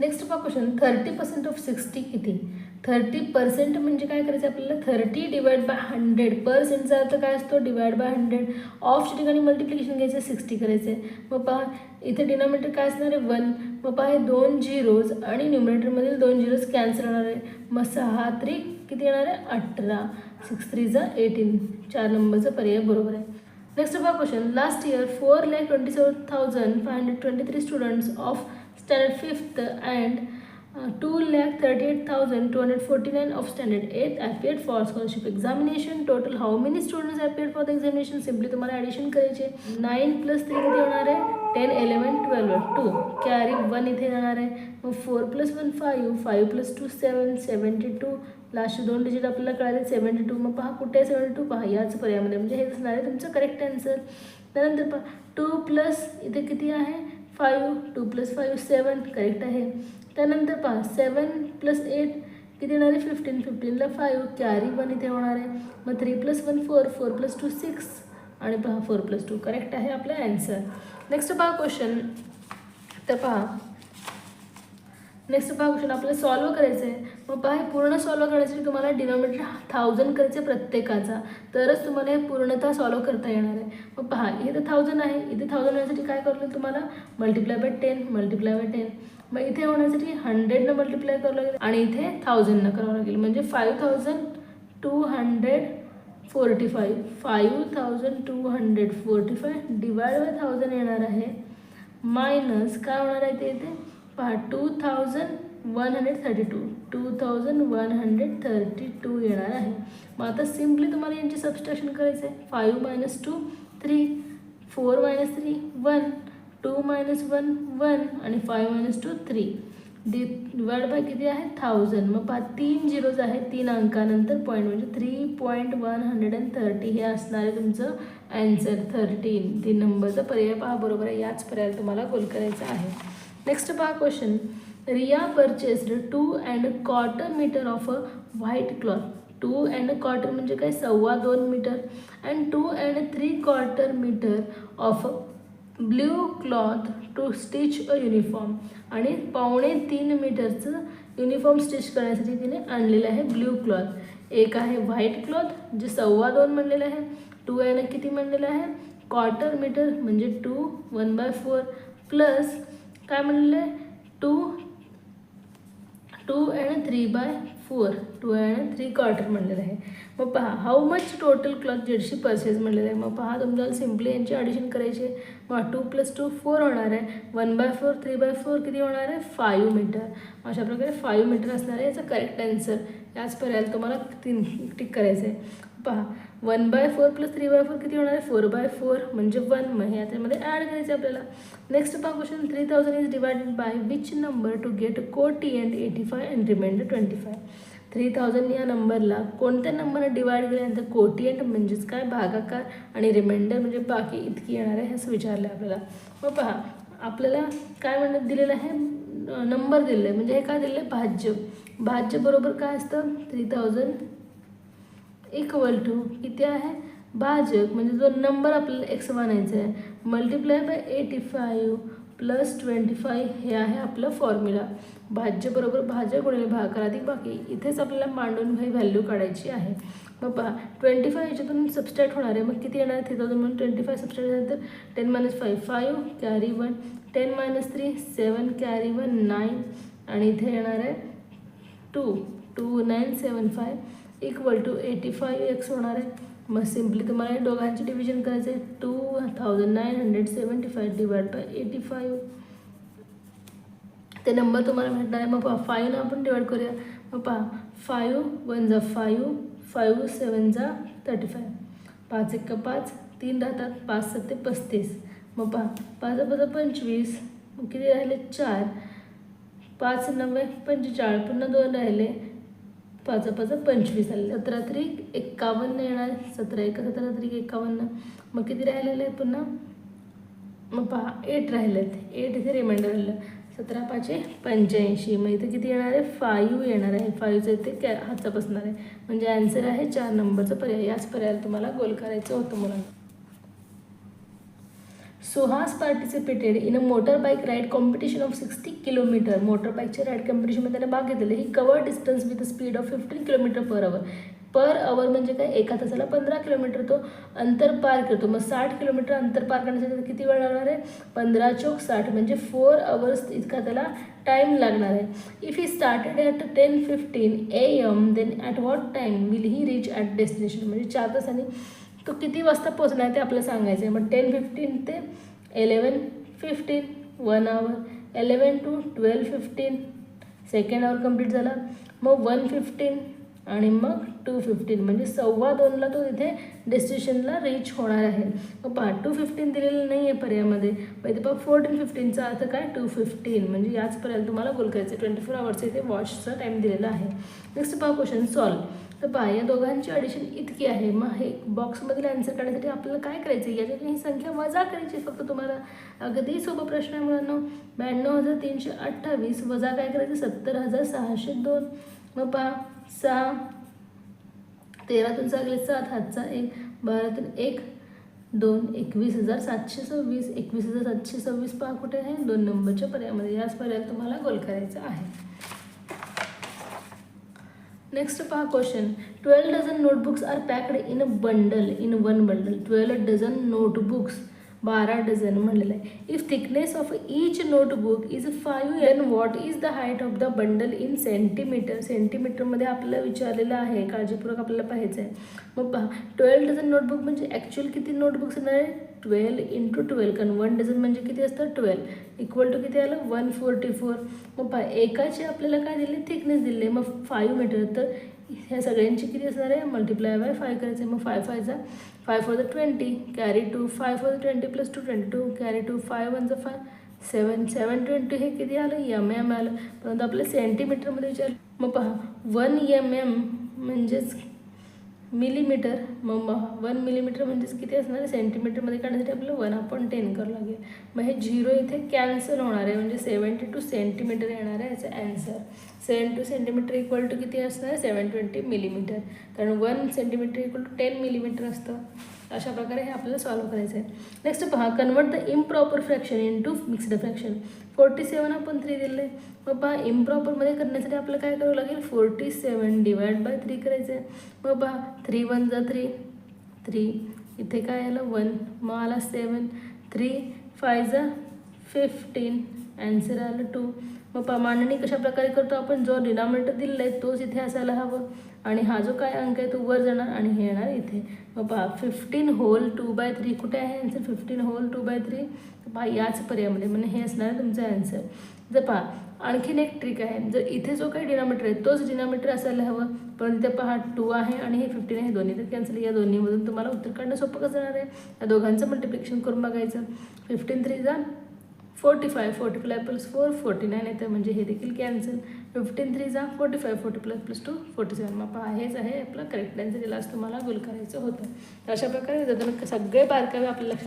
Next पहा question thirty percent of sixty किती? Thirty percent म्हणजे काय करायचं आपल्याला? थर्टी डिवाइड बाय हंड्रेड पर्सेंटचा अर्थ काय असतो? डिवाइड बाय हंड्रेड ऑफच्या ठिकाणी मल्टिप्लिकेशन घ्यायचं सिक्स्टी करायचं आहे मग पहा इथे डिनॉमिनेटर काय असणार आहे? वन मग पहा हे दोन झिरोज आणि न्युमिनेटरमधील दोन झिरोज कॅन्सल होणार आहे. मग सहा त्रिक किती येणार आहे? अठरा. सिक्स थ्रीचा एटीन चार नंबरचा पर्याय बरोबर आहे. नेक्स्ट पहा question last year four lakh twenty seven thousand five hundred twenty three students of standard fifth and two lakh thirty eight thousand two hundred forty nine of standard eight appeared for scholarship examination total how many students appeared for the examination तुम्हाला addition करायचे nine plus three किती होणार आहे. Ten eleven twelve two carry one इथे जाणार आहे. मग four plus one five five plus two seven seventy two last दोन डिजिट आपल्याला कळाले. सेवन्टी टू मग पहा कुठे आहे सेवन्टी टू पहा याच पर्यायामध्ये. म्हणजे हे असणार आहे तुमचं करेक्ट आन्सर त्यानंतर पहा टू प्लस इथे किती आहे? Five two plus five seven correct आहे. त्यानंतर पहा सेवन प्लस एट किती येणार आहे? फिफ्टीन फिफ्टीनला फाईव्ह कॅरी वन इथे होणार आहे. मग three plus one four four plus two six आणि पहा फोर प्लस टू करेक्ट आहे आपला ॲन्सर नेक्स्ट पहा क्वेश्चन तर पहा नेक्स्ट पहा क्वेश्चन आपल्याला सॉल्व करायचं आहे मग पहा हे पूर्ण सॉल्व करण्यासाठी तुम्हाला डिनॉमिनेटर थाउजंड करायचं आहे प्रत्येकाचा. तरच तुम्हाला हे पूर्णतः सॉल्व करता येणार आहे. मग पहा इथे थाउजंड आहे. इथे थाउजंड होण्यासाठी काय करलं तुम्हाला? Multiply by ten multiply by ten मग इथे होण्यासाठी हंड्रेडनं मल्टिप्लाय करावं लागेल आणि इथे थाउजंडनं करावं लागेल. म्हणजे five thousand two hundred forty five five thousand two hundred forty five divide by thousand येणार आहे. मायनस काय होणार आहे ते इथे? पहा two thousand one hundred thirty two two thousand one hundred thirty two येणार आहे. मग आता सिम्पली तुम्हाला यांची सबस्ट्रॅक्शन करायचं आहे. Five minus two three four minus three one two minus one one आणि five minus two three the divide by किती आहे? थाउजंड मग पहा तीन झिरोज आहे. तीन अंकानंतर पॉईंट म्हणजे three point one hundred and thirty हे असणार आहे तुमचं ॲन्सर थर्टीन तीन नंबरचा पर्याय पहा. बरोबर आहे. याच पर्याय तुम्हाला गोल करायचा आहे. नेक्स्ट पहा question Riya purchased two and quarter metre of a white cloth two and quarter म्हणजे काय? सव्वा दोन metre and two and three quarter metre of blue cloth to stitch a uniform आणि पावणे तीन मीटरचं युनिफॉर्म स्टिच करण्यासाठी तिने आणलेलं आहे ब्ल्यू क्लॉथ एक आहे व्हाईट क्लॉथ जे सव्वा दोन म्हणलेलं आहे. टू अँड किती म्हणलेलं आहे? क्वार्टर मीटर म्हणजे two one by four plus काय म्हणले? Two two and three by four two and three quarter म्हणलेलं आहे. मग पहा हाऊ मच टोटल क्लॉथ जेडशी पर्सेस म्हणलेलं आहे. मग पहा तुम्हाला सिम्पली यांची ॲडिशन करायची आहे. मग टू प्लस टू फोर होणार आहे. One by four three by four किती होणार आहे? फाईव्ह मीटर अशा प्रकारे फाईव्ह मीटर असणार आहे याचा करेक्ट आन्सर याच पर्यायाला तुम्हाला तीन टिक करायचं आहे. पहा one by four plus three by four किती होणार आहे? फोर बाय फोर म्हणजे वन मग हे याच्यामध्ये ॲड करायचं आहे आपल्याला. नेक्स्ट पहा question three thousand is divided by which number to get quotient and eighty five and remainder twenty five three thousand या नंबरला कोणत्या नंबरने डिवाइड केल्यानंतर कोटी अँड म्हणजेच काय? भागाकार आणि रिमाइंडर म्हणजे बाकी इतकी येणार आहे असं विचारलं आहे आपल्याला. मग पहा आपल्याला काय म्हणत दिलेलं आहे? नंबर दिलेलं आहे. म्हणजे हे काय दिलेलं आहे? भाज्य. भाज्य बरोबर काय असतं? थ्री थाउजंड इक्वल टू किती आहे? भाजक म्हणजे जो नंबर आपल्याला एक्स बनायचा आहे multiply by eighty five plus twenty five हे आहे आपलं फॉर्म्युला भाज्य बरोबर भाज्य गुणिले भाकर अधिक बाकी इथेच आपल्याला मांडून काही व्हॅल्यू काढायची आहे. मग पहा ट्वेंटी फाय याच्यातून सबस्ट्रॅक्ट होणार आहे मग किती येणार आहे? थ्री थाउजंड म्हणून ट्वेंटी फाय सबस्ट्रॅक्ट झाल्यानंतर ten minus five five carry one ten minus three seven carry one nine आणि इथे येणार आहे two two nine seven five equal to eighty five x होणार आहे. मग सिम्पली तुम्हाला या डिव्हिजन करायचं आहे. Two thousand nine hundred seventy five divide by eighty five ते नंबर तुम्हाला भेटणार आहे. मग पहा फाईव्हनं आपण डिवाइड करूया. मग पहा फाईव्ह वन जा फाईव्ह फाईव्ह सेवन जा थर्टी फाय पाच एक पाच? तीन राहतात. पाच सत्ते पस्तीस. मग पहा पाच पाच पंचवीस. मग किती राहिले? चार. पाच नव्वे पंचेचाळीस. पुन्हा दोन राहिले. पाच पाच पंचवीस आले सतरा त्रिक एक्कावन्न येणार. सतरा एक सतरा त्रिक एकावन्न. मग किती राहिलेलं आहे पुन्हा? मग पहा एट राहिले आहेत एट इथे रिमाइंडर राहिलं सतरा पाचशे पंच्याऐंशी. मग इथे किती येणार आहे? फाईव्ह येणार आहे. फाईव्हचं इथे कॅ हातचा बसणार आहे. म्हणजे आन्सर आहे चार नंबरचा पर्याय. याच पर्यायाला तुम्हाला गोल करायचं होतं मुलांना Suhas participated in a motor bike ride competition of sixty kilometre motor बाईकच्या राईड कॉम्पिटिशनमध्ये त्याने भाग घेतलेला. He cover distance with speed of fifteen kilometre per hour per hour म्हणजे काय? एका तासाला पंधरा किलोमीटर तो अंतर पार करतो. मग साठ किलोमीटर अंतर पार करण्यासाठी किती वेळ लागणार आहे? पंधरा चौक साठ. म्हणजे फोर अवर्स इतका त्याला टाईम लागणार आहे. If he started at ten fifteen A M then at what time will he reach at destination म्हणजे चार तासांनी तो किती वाजता पोचणार ते आपल्याला सांगायचं आहे. मग टेन फिफ्टीन ते eleven fifteen one hour eleven to twelve fifteen second hour complete झाला. मग वन फिफ्टीन आणि मग टू फिफ्टीन म्हणजे सव्वा दोनला तो इथे डेस्टिनेशनला रीच होणार आहे. मग पहा टू फिफ्टीन दिलेलं नाही आहे पर्यायामध्ये. मग इथे पहा फोर्टीन फिफ्टीनचा अर्थ काय? टू फिफ्टीन म्हणजे याचपर्यंत तुम्हाला गोल करायचं ट्वेंटी फोर आवर्सचा इथे वॉचचा टाईम दिलेला आहे. नेक्स्ट पहा क्वेश्चन सॉल्व तर पहा या दोघांची ॲडिशन इतकी आहे. मग हे बॉक्समधील आन्सर काढण्यासाठी आपल्याला काय करायचं आहे याच्यातून ही संख्या वजा करायची फक्त तुम्हाला. अगदी सोपं प्रश्न आहे मुलांना ब्याण्णव हजार तीनशे अठ्ठावीस वजा काय करायचं? सत्तर हजार सहाशे दोन. मग पहा सहा तेरातून चांगले सात हातचा एक. बारातून एक. दोन एकवीस हजार सातशे सव्वीस. एकवीस हजार सातशे सव्वीस पहा कुठे आहे? दोन नंबरच्या पर्यायामध्ये. याच पर्यायाला तुम्हाला गोल करायचा आहे. नेक्स्ट पहा question twelve dozen notebooks are packed in a bundle in one bundle twelve dozen notebooks बारा डझन म्हणलेलं आहे. If thickness of each notebook is five N what is the height of the bundle in centimetre सेंटीमीटरमध्ये आपल्याला विचारलेलं आहे काळजीपूर्वक आपल्याला पाहायचं आहे मग पहा ट्वेल्व डझन नोटबुक म्हणजे ॲक्च्युअल किती नोटबुक्स येणार आहे? ट्वेल्व इंटू ट्वेल्व कारण वन डझन म्हणजे किती असतं? ट्वेल्व इक्वल टू किती आलं? वन फोर्टी फोर मग पहा एकाची आपल्याला काय दिले? थिकनेस दिले. मग फाईव्ह मीटर तर ह्या सगळ्यांची किती असणार आहे? मल्टिप्लाय बाय फाय करायचं आहे मग five फायचा five four the twenty carry two five four the twenty plus two twenty two carry two five one ज फाय सेवन सेवन ट्वेंटी हे किती आलं? एम एम आलं. परंतु आपल्या सेंटीमीटरमध्ये विचार. मग पहा वन एम एम म्हणजेच मिलीमीटर मग वन मिलीमीटर म्हणजेच किती असणार? आहे सेंटीमीटरमध्ये काढण्यासाठी आपल्याला वन अपॉन टेन करावं लागेल. मग हे झिरो इथे कॅन्सल होणार आहे. म्हणजे सेवन्टी टू सेंटीमीटर येणार आहे याचं answer seven two centimetre equal to किती असणार? आहे सेवन ट्वेंटी मिलीमीटर कारण one centimetre equal to ten millimetre असतं. अशा प्रकारे हे आपल्याला सॉल्व करायचं आहे नेक्स्ट पहा convert the improper fraction into mixed fraction forty seven आपण थ्री दिले मग पहा इम्प्रॉपरमध्ये करण्यासाठी आपल्याला काय करावं लागेल? Forty seven divide by three करायचं आहे मग पहा थ्री वन जा थ्री थ्री इथे काय आलं? वन मग आला सेवन थ्री फाय जा फिफ्टीन ॲन्सर आलं टू मग पहा मांडणी कशा प्रकारे करतो आपण? जो डिनॉमिनेटर दिलेला आहे तोच इथे असायला हवं. आणि हा जो काय अंक आहे तो वर जाणार आणि हे येणार इथे. मग पहा fifteen whole two by three कुठे आहे answer fifteen whole two by three पहा याच पर्यायामध्ये. म्हणजे हे असणार आहे तुमचं आन्सर जर पहा आणखीन एक ट्रिक आहे. जर इथे जो काही डिनामीटर आहे तोच डिनॉमीटर असायला हवं. पण इथे पहा टू आहे आणि हे फिफ्टीन आहे. दोन्ही तर कॅन्सल या दोन्हीमधून तुम्हाला उत्तर काढणं सोपं कसं जाणार आहे? या दोघांचं मल्टिप्लिकेशन करून बघायचं. फिफ्टीन थ्री जा. Forty five forty five plus four forty nine येतं म्हणजे हे देखील कॅन्सल फिफ्टीन थ्री जा forty five forty plus plus two forty seven मग पहा हेच आहे आपलं करेक्ट आन्सर यालाच तुम्हाला गुल करायचं होतं. तर अशा प्रकारे जर सगळे बारकावे आपल्या लक्षात